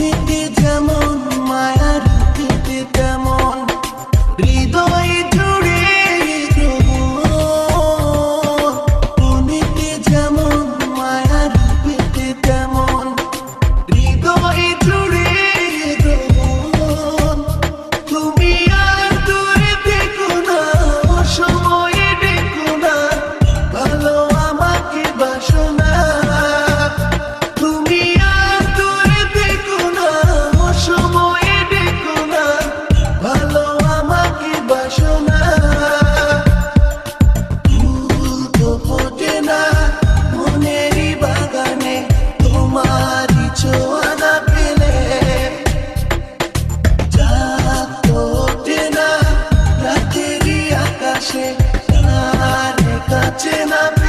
bitti tamam Latina.